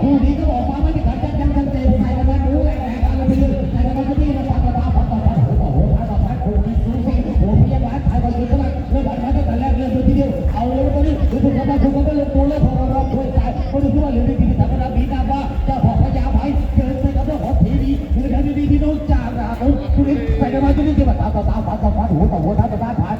คู่นี้ก็บอกว่าไม่ได้ขัดจัดจังจังเต็มใส่กันมาดูแหลกแหลกกันไปาลยใส่กันมาก็ดีนะปัดปัดปัดปัดปัดโอ้โหปัดปัดปัดโอ้โหสูสีโอ้พยายามถ่ายบอลอยู่ตลอดเริ่มบอลมาตั้งแต่แรกเริ่มดูทีเดียวเอาเลยวันนี้ดูถูกกันไปถูกกันไปลงตัวแล้วพอเราช่วยตายคนที่ว่าเหลือดีที่ถามว่ามีนาว่าเจ้าพ่อพญาไผ่เกิดใส่กับเรื่องของผีดีหรือแถวดีที่โน้นจ่าหนาคุณคุณใส่กันมาก็ดีที่มาตาต่อตาฝันต่อฝันหูต่อหูตาต่อตาผ่า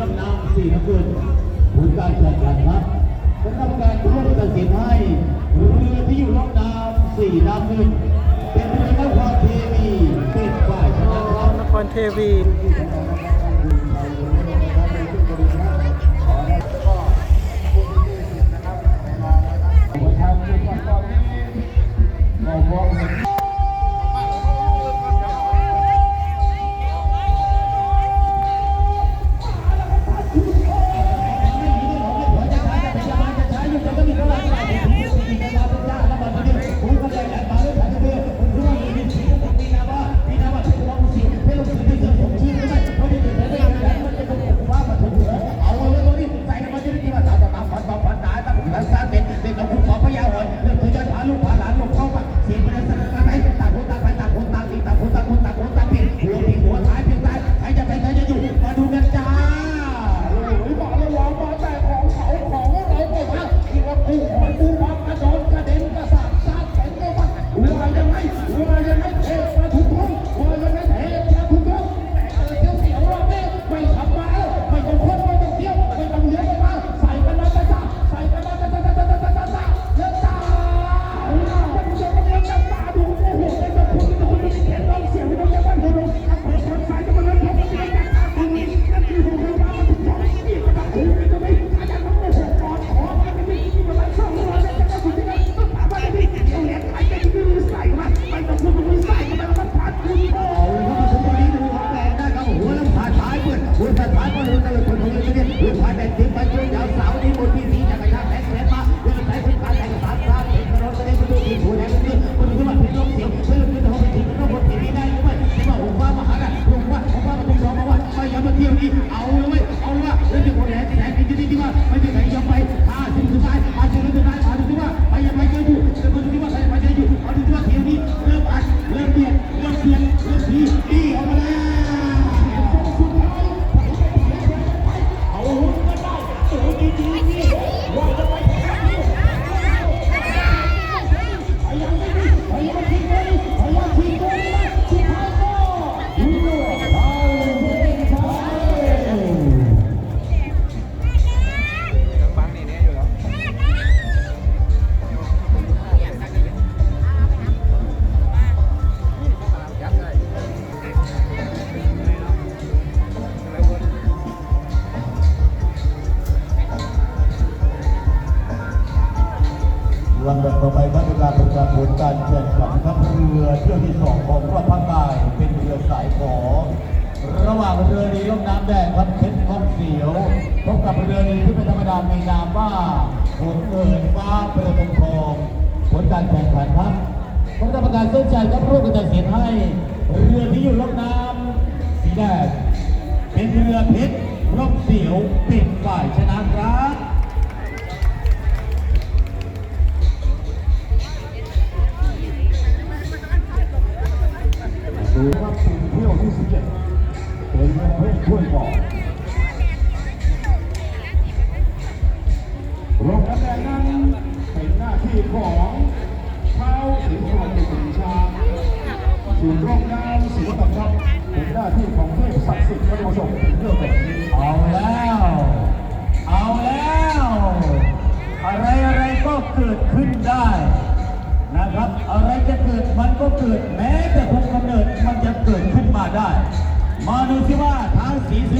รับน้ำสี่น้ำเงินผลการจัดการครับสำหรับการร่วมตัดสินให้เรือที่อยู่รับน้ำสี่น้ำเงินเป็นเรือนครเทวีเป็นฝ่ายชนะครับนครเทวีายมาเลยคนไป ปครับเป็นการประกผลการแข่งขันครับเรือเที่ยวที่สองของรอบภาคใต้เป็นเรือสายขอ ระหว่างเรือดีล่มน้ำแดงครับเพชรทองเสียวพบกับเรือดีที่เป็นธรรมดามีนามว่าผลเอิญฟ้าประตงทอง ผลการแข่งขันครับผมจะประกาศเส้นชัยครับรูปกระจายเสียงให้ เรือที่อยู่ล่มน้ำสีแดงเป็นเรือเพชรร่มเสียวเป็นฝ่ายชนะครับ ที่ของเท้าสิงห์ทองเป็นชาส่วนร่องน้ำสีดำครับเป็นหน้าที่ของเทพศักดิ์สิทธิ์พระโมสมเป็นเรื่องแบบนี้เอาแล้ว เอาแล้ว อะไรอะไรก็เกิดขึ้นได้นะครับ อะไรจะเกิดมันก็เกิดแม้แต่ภูมิกำเนิดมันจะเกิดขึ้นมาได้ มาดูสิว่าทางสีสุ